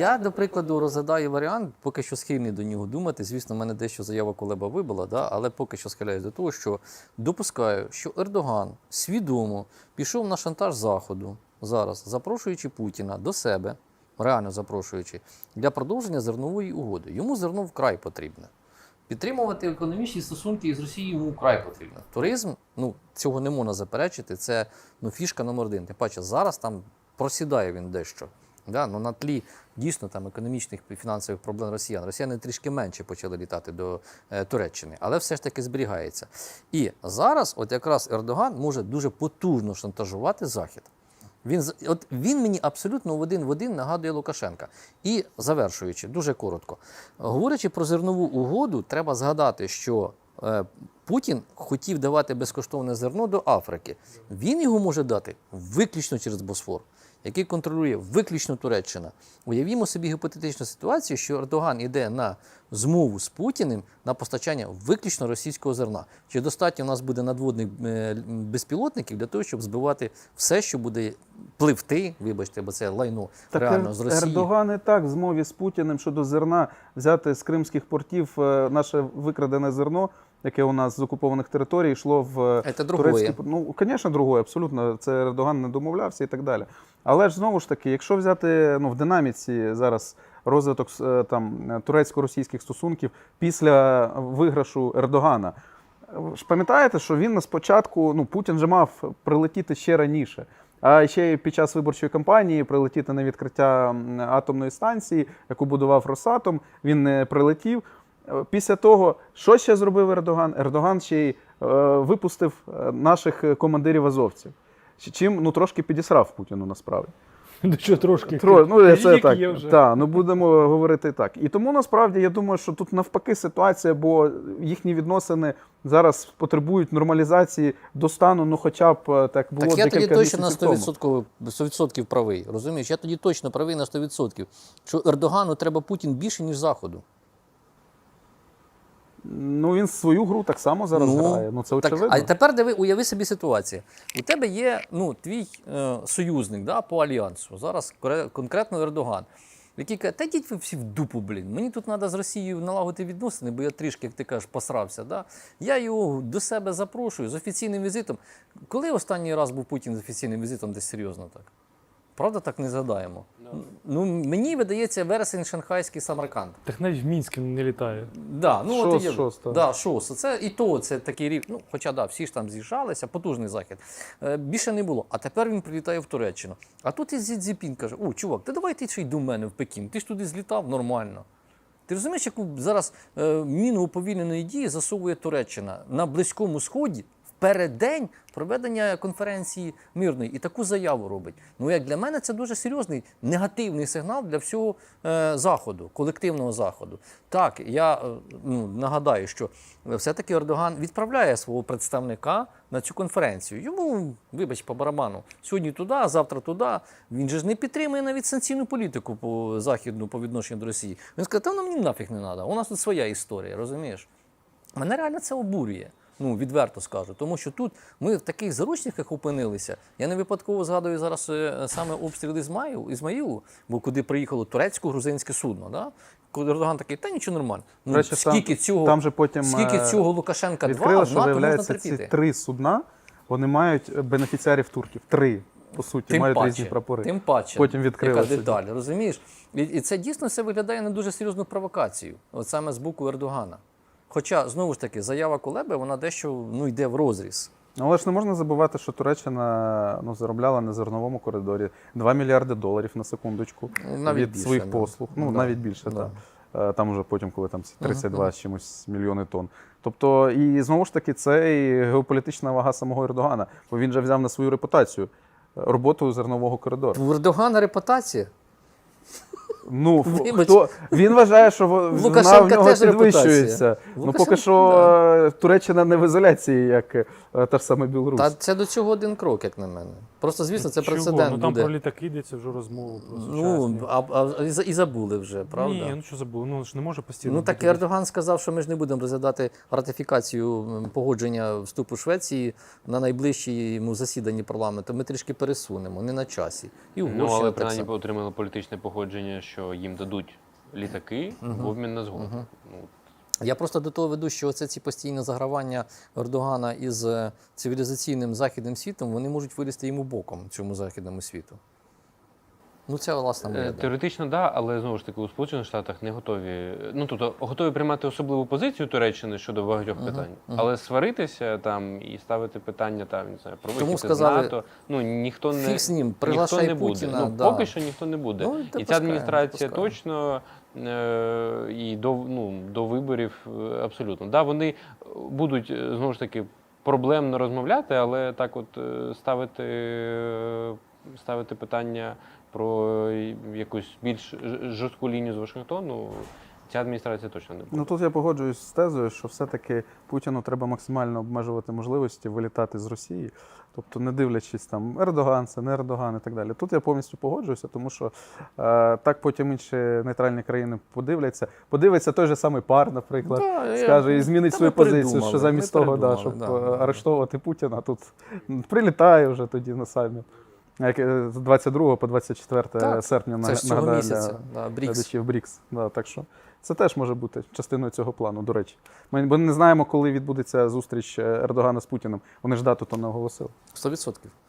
Я, до прикладу, розглядаю варіант, поки що схильний до нього думати. Звісно, в мене дещо заява Кулеба вибила, да? але поки що схиляюсь до того, що допускаю, що Ердоган свідомо пішов на шантаж Заходу зараз, запрошуючи Путіна до себе, реально запрошуючи, для продовження зернової угоди. Йому зерно вкрай потрібне. Підтримувати економічні стосунки із Росією йому вкрай потрібно. Туризм, ну цього не можна заперечити. Це ну, фішка номер один. Тим паче, зараз там просідає він дещо. Да? Ну, на тлі дійсно там економічних і фінансових проблем росіян. Росіяни трішки менше почали літати до е, Туреччини, але все ж таки зберігається. І зараз, от якраз Ердоган може дуже потужно шантажувати Захід. Він от він мені абсолютно в один в один нагадує Лукашенка. І завершуючи, дуже коротко, говорячи про зернову угоду, треба згадати, що е, Путін хотів давати безкоштовне зерно до Африки. Він його може дати виключно через Босфор, який контролює виключно Туреччина. Уявімо собі гіпотетичну ситуацію, що Ердоган іде на змову з Путіним на постачання виключно російського зерна. Чи достатньо у нас буде надводних е, безпілотників для того, щоб збивати все, що буде пливти, вибачте, бо це лайно Так реально з Росії. Ердоган і так в змові з Путіним щодо зерна взяти з кримських портів е, наше викрадене зерно, яке у нас з окупованих територій йшло в е, Це турецькі Ну, звісно, другое, абсолютно. Це Ердоган не домовлявся і так далі. Але ж знову ж таки, якщо взяти ну, в динаміці зараз розвиток е, там е, турецько-російських стосунків після виграшу Ердогана. Ж пам'ятаєте, що він спочатку, ну Путін же мав прилетіти ще раніше. А ще під час виборчої кампанії прилетіти на відкриття атомної станції, яку будував Росатом. Він не прилетів. Е, Після того, що ще зробив Ердоган? Ердоган ще й е, випустив е, наших е, командирів азовців. Чи- Чим ну трошки підісрав Путіну насправді. До чого трошки. Тро, ну, це так. є вже. Та, ну будемо говорити так. І тому насправді я думаю, що тут навпаки ситуація, бо їхні відносини зараз потребують нормалізації до стану, ну хоча б е, так було Так я тоді точно на місяців 100%, 100% правий. Розумієш? Я тоді точно правий на 100%. Що Ердогану треба Путін більше, ніж Заходу. Ну він свою гру так само зараз грає. Ну це так, очевидно. а тепер диви, уяви собі ситуацію. У тебе є ну, твій е, союзник да, по альянсу. Зараз конкретно Ердоган. Який каже, та йдіть ви всі в дупу, блін. Мені тут треба з Росією налагодити відносини, бо я трішки, як ти кажеш, посрався. Да? Я його до себе запрошую з офіційним візитом. Коли останній раз був Путін з офіційним візитом, десь серйозно так? Правда, так не згадаємо. Ну, мені видається вересень шанхайський Самарканд. Так навіть в Мінськ не літає. Да, ну Шос, от є. шос, так. да, шос. Це і то це такий рівень. Ну, хоча да, всі ж там з'їжджалися, потужний захід. Е, більше не було. А тепер він прилітає в Туреччину. А тут і Зідзіпін каже: О, чувак, ти давай ти ще й до мене в Пекін. Ти ж туди злітав нормально. Ти розумієш, яку зараз е, міну уповільненої дії засовує Туреччина на Близькому Сході переддень проведення конференції мирної і таку заяву робить. Ну, як для мене, це дуже серйозний негативний сигнал для всього е, заходу, колективного заходу. Так, я е, ну, нагадаю, що все-таки Ердоган відправляє свого представника на цю конференцію. Йому, вибач, по барабану, сьогодні туди, завтра туди. Він же ж не підтримує навіть санкційну політику по західну по відношенню до Росії. Він сказав, та воно мені нафіг не треба. У нас тут своя історія, розумієш? Мене реально це обурює. Ну, відверто скажу. Тому що тут ми в таких заручниках опинилися. Я не випадково згадую зараз е, саме обстріл Ізмаїл, Ізмаїлу, бо куди приїхало турецько-грузинське судно. Да? Коли Ердоган такий, та нічого нормально. Ну, речі, там- скільки цього, там же потім, скільки е, цього Лукашенка 2 Відкрили, що НАТО можна виявляється, ці терпіти. три судна вони мають бенефіціарів турків. Три, по суті, Тим мають паче, різні прапори. Тим паче, Потім відкрили деталь, розумієш? І, і це дійсно все виглядає на дуже серйозну провокацію, от саме з боку Ердогана. Хоча, знову ж таки, заява Кулеби, вона дещо ну, йде в розріз. Ну, Але ж не можна забувати, що Туреччина ну, заробляла на зерновому коридорі 2 мільярди доларів на секундочку навіть від більше, своїх да. послуг. Ну, Да. навіть більше, Да. так. Е, Там уже потім, коли там ці 32 з чимось мільйони тонн. Тобто, і знову ж таки, це і геополітична вага самого Ердогана, бо він же взяв на свою репутацію е, роботу зернового коридору. У Ердогана репутація. Ну, Вибач. хто він вважає, що во- вона Лукашенка в нього теж підвищується. Ну поки що е, Туреччина не в ізоляції, як е, та ж сама Білорусь. Та це до цього один крок, як на мене. Просто, звісно, це Чого? прецедент Ну там буде. про літаки йдеться вже розмову про Ну, а, а, і, за- і забули вже, правда? Ні, ну що забув? Ну ж не може постійно. Ну так бути. Ердоган сказав, що ми ж не будемо розглядати ратифікацію погодження вступу Швеції на найближчому засіданні парламенту. Ми трішки пересунемо, не на часі. І Ну, Угорщина але принаймні отримали політичне погодження, що що їм дадуть літаки в обмін на згоду. Ну, Я просто до того веду, що оце ці постійні загравання Ердогана із е, цивілізаційним західним світом вони можуть вилізти йому боком цьому західному світу. Ну, це власне моя Е. Теоретично, так, да, але знову ж таки у Сполучених Штатах не готові. Ну тобто готові приймати особливу позицію Туреччини щодо багатьох Мгм, питань, мгм. але сваритися там і ставити питання там не знаю про Тому сказали, з НАТО. Ну ніхто не ним, ніхто не буде. Путіна. ну да. поки що ніхто не буде. Ну, і ця адміністрація допускаємо. точно е, і до ну до виборів е, абсолютно. Да, вони будуть знову ж таки проблемно розмовляти, але так, от ставити, ставити питання про якусь більш жорстку лінію з Вашингтону. Ця адміністрація точно не буде. Ну тут я погоджуюсь з тезою, що все-таки Путіну треба максимально обмежувати можливості вилітати з Росії, тобто не дивлячись там Ердоган, це не Ердоган і так далі. Тут я повністю погоджуюся, тому що е, так потім інші нейтральні країни подивляться. Подивиться той же самий пар, наприклад, Да, скаже і змінить свою позицію, придумали, що замість того, да, щоб да, е, да. арештовувати Путіна, тут прилітає вже тоді на саміт. Як е, з 22 по 24 Так, серпня Це ж нагадаю місяця. для Брікс. глядачів Брікс. Да, так що це теж може бути частиною цього плану, до речі. Ми бо не знаємо, коли відбудеться зустріч е, Ердогана з Путіним. Вони ж дату то не оголосили. 100%.